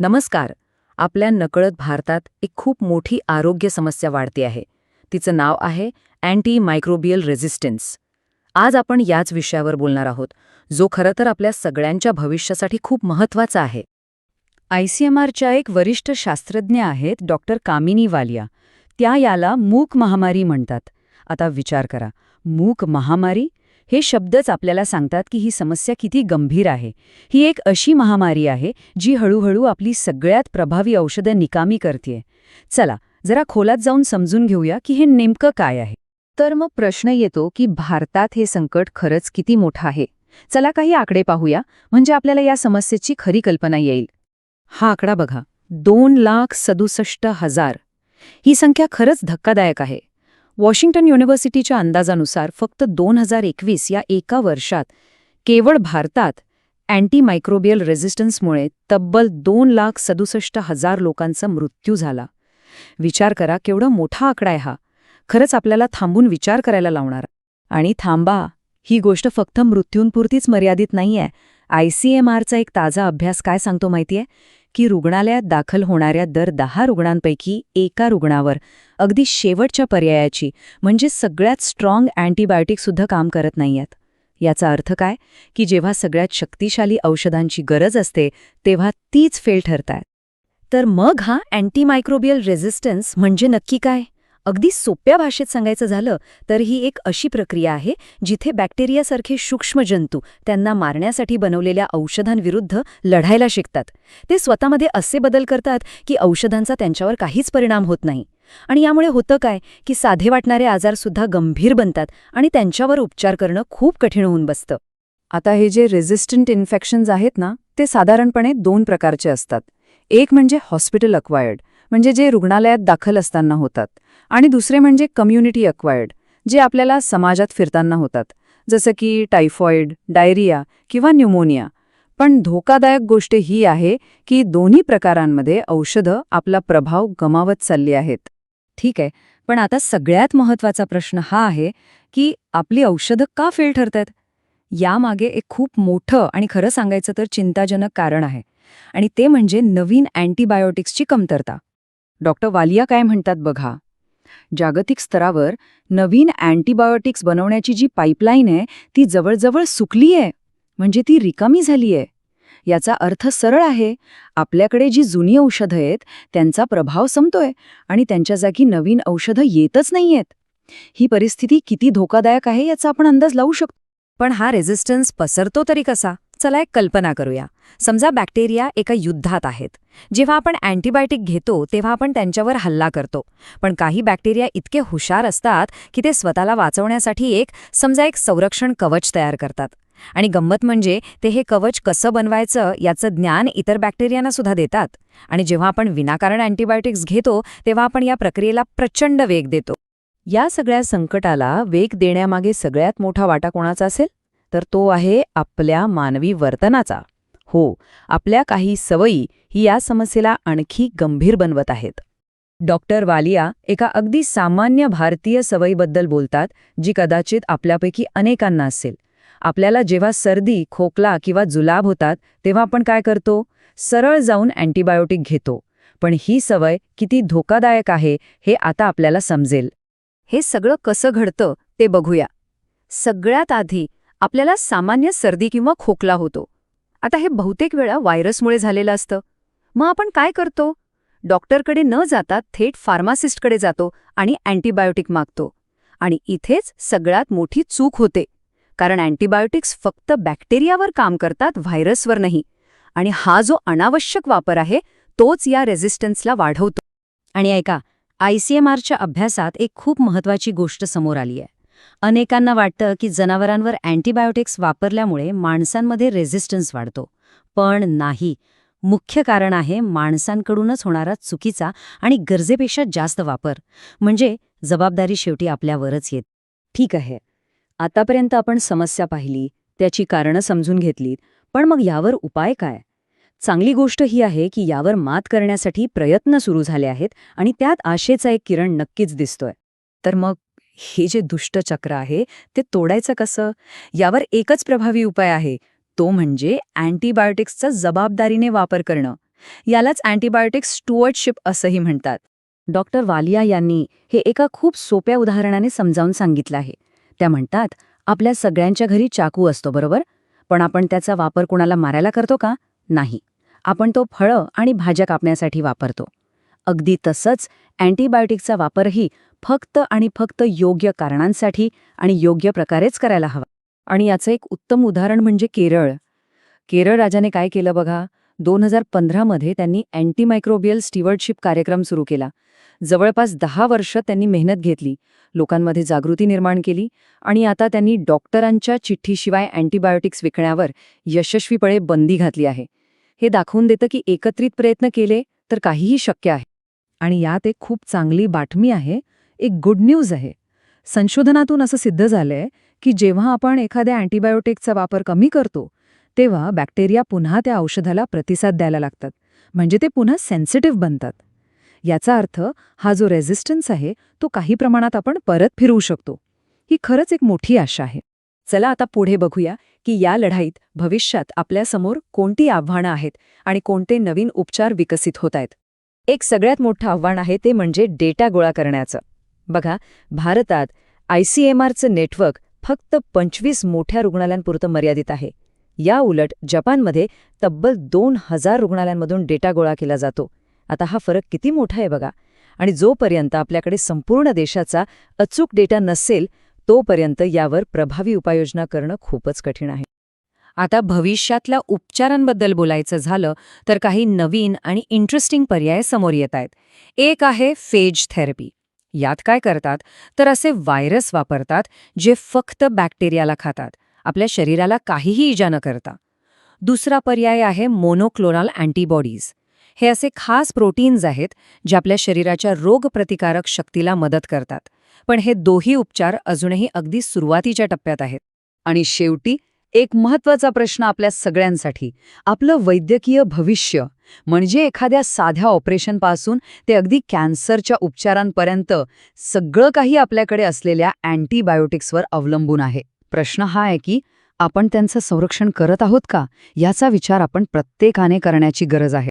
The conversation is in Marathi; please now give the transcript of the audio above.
नमस्कार. आपल्या नकळत भारतात एक खूप मोठी आरोग्य समस्या वाढते आहे. तिचं नाव आहे अँटी मायक्रोबियल रेझिस्टन्स. आज आपण याच विषयावर बोलणार आहोत जो खरं तर आपल्या सगळ्यांच्या भविष्यासाठी खूप महत्त्वाचा आहे. आयसीएमआरच्या एक वरिष्ठ शास्त्रज्ञ आहेत डॉक्टर कामिनी वालिया. त्या याला मूक महामारी म्हणतात. आता विचार करा मूक महामारी? हे शब्दच आपल्याला सांगतात की ही समस्या किती गंभीर आहे. ही एक अशी महामारी आहे जी हळूहळू आपली सगळ्यात प्रभावी औषधं निकामी करतेय. चला जरा खोलात जाऊन समजून घेऊया की हे नेमकं काय आहे. तर मग प्रश्न येतो की भारतात हे संकट खरंच किती मोठं आहे? चला काही आकडे पाहूया म्हणजे आपल्याला या समस्येची खरी कल्पना येईल. हा आकडा बघा. दोन लाख सदुसष्ट हजार. ही संख्या खरंच धक्कादायक आहे. वॉशिंग्टन युनिव्हर्सिटीच्या अंदाजानुसार फक्त दोन हजार एकवीस या एका वर्षात केवळ भारतात अँटी मायक्रोबियल रेझिस्टन्समुळे तब्बल दोन लाख सदुसष्ट हजार लोकांचा मृत्यू झाला. विचार करा केवढा मोठा आकडा आहे हा. खरंच आपल्याला थांबून विचार करायला लावणार. आणि थांबा ही गोष्ट फक्त मृत्यूंपुरतीच मर्यादित नाहीये. आयसीएमआरचा एक ताजा अभ्यास काय सांगतो माहितीये? की रुग्णालयात दाखल होणाऱ्या दर दहा रुग्णांपैकी एका रुग्णावर अगदी शेवटच्या पर्यायाची म्हणजे सगळ्यात स्ट्रॉंग अँटीबायोटिकसुद्धा काम करत नाहीयेत. याचा अर्थ काय? की जेव्हा सगळ्यात शक्तिशाली औषधांची गरज असते तेव्हा तीच फेल ठरतात. तर मग हा अँटीमायक्रोबियल रेझिस्टन्स म्हणजे नक्की काय? अगदी सोप्या भाषेत सांगायचं झालं तर ही एक अशी प्रक्रिया आहे जिथे बॅक्टेरियासारखे सूक्ष्म जंतू त्यांना मारण्यासाठी बनवलेल्या औषधांविरुद्ध लढायला शिकतात. ते स्वतःमध्ये असे बदल करतात की औषधांचा त्यांच्यावर काहीच परिणाम होत नाही. आणि यामुळे होतं काय की साधे वाटणारे आजारसुद्धा गंभीर बनतात आणि त्यांच्यावर उपचार करणं खूप कठीण होऊन बसतं. आता हे जे रेझिस्टंट इन्फेक्शन्स आहेत ना ते साधारणपणे दोन प्रकारचे असतात. एक म्हणजे हॉस्पिटल अक्वायर्ड म्हणजे जे रुग्णालयात दाखल असताना होतात. आणि दुसरे म्हणजे कम्युनिटी अक्वायर्ड जे आपल्याला समाजात फिरताना होतात. जसं की टायफॉइड डायरिया किंवा न्यूमोनिया पण धोकादायक गोष्ट ही आहे की दोन्ही प्रकारांमध्ये औषधं आपला प्रभाव गमावत चालली आहेत. ठीक आहे पण आता सगळ्यात महत्त्वाचा प्रश्न हा आहे की आपली औषधं का फेल ठरतात यामागे एक खूप मोठं आणि खरं सांगायचं तर चिंताजनक कारण आहे. आणि ते म्हणजे नवीन अँटीबायोटिक्सची कमतरता. डॉक्टर वालिया काय म्हणतात बघा. जागतिक स्तरावर नवीन अँटीबायोटिक्स बनवण्याची जी पाईपलाईन आहे ती जवळजवळ सुकली आहे. म्हणजे ती रिकामी झाली आहे. याचा अर्थ सरळ आहे. आपल्याकडे जी जुनी औषधं आहेत त्यांचा प्रभाव संपतोय आणि त्यांच्या जागी नवीन औषधं येतच नाहीयेत. ही परिस्थिती किती धोकादायक आहे याचा आपण अंदाज लावू शकतो. पण हा रेझिस्टन्स पसरतो तरी कसा? चला एक कल्पना करूया. समजा बॅक्टेरिया एका युद्धात आहेत. जेव्हा आपण अँटीबायोटिक घेतो तेव्हा आपण त्यांच्यावर हल्ला करतो. पण काही बॅक्टेरिया इतके हुशार असतात की ते स्वतःला वाचवण्यासाठी एक समजा एक संरक्षण कवच तयार करतात. आणि गंमत म्हणजे ते हे कवच कसं बनवायचं याचं ज्ञान इतर बॅक्टेरियांना सुद्धा देतात. आणि जेव्हा आपण विनाकारण अँटीबायोटिक्स घेतो तेव्हा आपण या प्रक्रियेला प्रचंड वेग देतो. या सगळ्या संकटाला वेग देण्यामागे सगळ्यात मोठा वाटा कोणाचा असेल? तर तो आहे आपल्या मानवी वर्तनाचा. हो आपल्या काही सवयी ही या समस्येला आणखी गंभीर बनवत आहेत. डॉक्टर वालिया एका अगदी सामान्य भारतीय सवयीबद्दल बोलतात जी कदाचित आपल्यापैकी अनेकांना असेल. आपल्याला जेव्हा सर्दी खोकला किंवा जुलाब होतात तेव्हा आपण काय करतो? सरळ जाऊन अँटीबायोटिक घेतो. पण ही सवय किती धोकादायक आहे हे आता आपल्याला समजेल. हे सगळं कसं घडतं ते बघूया. सगळ्यात आधी आपल्याला सामान्य सर्दी किंवा खोकला होतो. आता हे बहुतेक वेळा व्हायरसमुळे झालेलं असतं. मग आपण काय करतो? डॉक्टरकडे न जाता थेट फार्मासिस्टकडे जातो आणि अँटीबायोटिक मागतो. आणि इथेच सगळ्यात मोठी चूक होते. कारण अँटीबायोटिक्स फक्त बॅक्टेरियावर काम करतात व्हायरसवर नाही. आणि हा जो अनावश्यक वापर आहे तोच या रेझिस्टन्सला वाढवतो. आणि ऐका आयसीएमआरच्या अभ्यासात एक खूप महत्वाची गोष्ट समोर आली आहे. अनेकांना वाटतं की जनावरांवर अँटीबायोटिक्स वापरल्यामुळे माणसांमध्ये रेझिस्टन्स वाढतो. पण नाही. मुख्य कारण आहे माणसांकडूनच होणारा चुकीचा आणि गरजेपेक्षा जास्त वापर. म्हणजे जबाबदारी शेवटी आपल्यावरच येत. ठीक आहे. आतापर्यंत आपण समस्या पाहिली त्याची कारणं समजून घेतलीत पण मग यावर उपाय काय? चांगली गोष्ट ही आहे की यावर मात करण्यासाठी प्रयत्न सुरू झाले आहेत आणि त्यात आशेचा एक किरण नक्कीच दिसतोय. तर मग हे जे दुष्ट चक्र आहे ते तोडायचं कसं? यावर एकच प्रभावी उपाय आहे तो म्हणजे अँटीबायोटिक्सचा जबाबदारीने वापर करणं. यालाच अँटीबायोटिक्स स्टुअर्डशिप असंही म्हणतात. डॉक्टर वालिया यांनी हे एका खूप सोप्या उदाहरणाने समजावून सांगितलं आहे. त्या म्हणतात आपल्या सगळ्यांच्या घरी चाकू असतो बरोबर? पण आपण त्याचा वापर कुणाला मारायला करतो का? नाही. आपण तो फळं आणि भाज्या कापण्यासाठी वापरतो. अगदी तसंच अँटीबायोटिकचा वापरही फक्त आणि फक्त योग्य कारणांसाठी आणि योग्य प्रकारेच करायला हवा. आणि याचं एक उत्तम उदाहरण म्हणजे केरळ. केरळ राजाने काय केलं बघा? दोन हजार पंधरामध्ये त्यांनी अँटीमायक्रोबियल स्टीवर्डशिप कार्यक्रम सुरू केला. जवळपास दहा वर्ष त्यांनी मेहनत घेतली लोकांमध्ये जागृती निर्माण केली आणि आता त्यांनी डॉक्टरांच्या चिठ्ठीशिवाय अँटीबायोटिक्स विकण्यावर यशस्वीपणे बंदी घातली आहे. हे दाखवून देतं की एकत्रित प्रयत्न केले तर काहीही शक्य आहे. आणि यात एक खूप चांगली बातमी आहे. एक गुड न्यूज आहे. संशोधनातून असं सिद्ध झालंय की जेव्हा आपण एखाद्या अँटीबायोटिकचा वापर कमी करतो तेव्हा बॅक्टेरिया पुन्हा त्या औषधाला प्रतिसाद द्यायला लागतात. म्हणजे ते पुन्हा सेन्सिटिव्ह बनतात. याचा अर्थ हा जो रेझिस्टन्स आहे तो काही प्रमाणात आपण परत फिरवू शकतो. ही खरंच एक मोठी आशा आहे. चला आता पुढे बघूया की या लढाईत भविष्यात आपल्यासमोर कोणती आव्हानं आहेत आणि कोणते नवीन उपचार विकसित होत आहेत. एक सगळ्यात मोठं आव्हान आहे ते म्हणजे डेटा गोळा करण्याचं. बघा भारतात आयसीएमआरचं नेटवर्क फक्त पंचवीस मोठ्या रुग्णालयांपुरतं मर्यादित आहे. या उलट जपानमध्ये तब्बल दोन हजार रुग्णालयांमधून डेटा गोळा केला जातो. आता हा फरक किती मोठा आहे बघा. आणि जोपर्यंत आपल्याकडे संपूर्ण देशाचा अचूक डेटा नसेल तोपर्यंत यावर प्रभावी उपाययोजना करणं खूपच कठीण आहे. आता भविष्यातल्या उपचारांबद्दल बोलायचं झालं तर काही नवीन आणि इंटरेस्टिंग पर्याय समोर येत आहेत. एक आहे फेज थेरपी यात काय करतात? तर असे व्हायरस वापरतात जे फक्त बॅक्टेरियाला खातात. आपल्या शरीराला काहीही इजा न करता. दुसरा पर्याय आहे मोनोक्लोनल अँटीबॉडीज हे असे खास प्रोटीन्स आहेत जे आपल्या शरीराच्या रोगप्रतिकारक शक्तीला मदत करतात. पण हे दोही उपचार अजूनही अगदी सुरुवातीच्या टप्प्यात आहेत. आणि शेवटी एक महत्त्वाचा प्रश्न आपल्या सगळ्यांसाठी. आपलं वैद्यकीय भविष्य म्हणजे एखाद्या साध्या ऑपरेशनपासून ते अगदी कॅन्सरच्या उपचारांपर्यंत सगळं काही आपल्याकडे असलेल्या अँटीबायोटिक्सवर अवलंबून आहे. प्रश्न हा आहे की आपण त्यांचं संरक्षण करत आहोत का? याचा विचार आपण प्रत्येकाने करण्याची गरज आहे.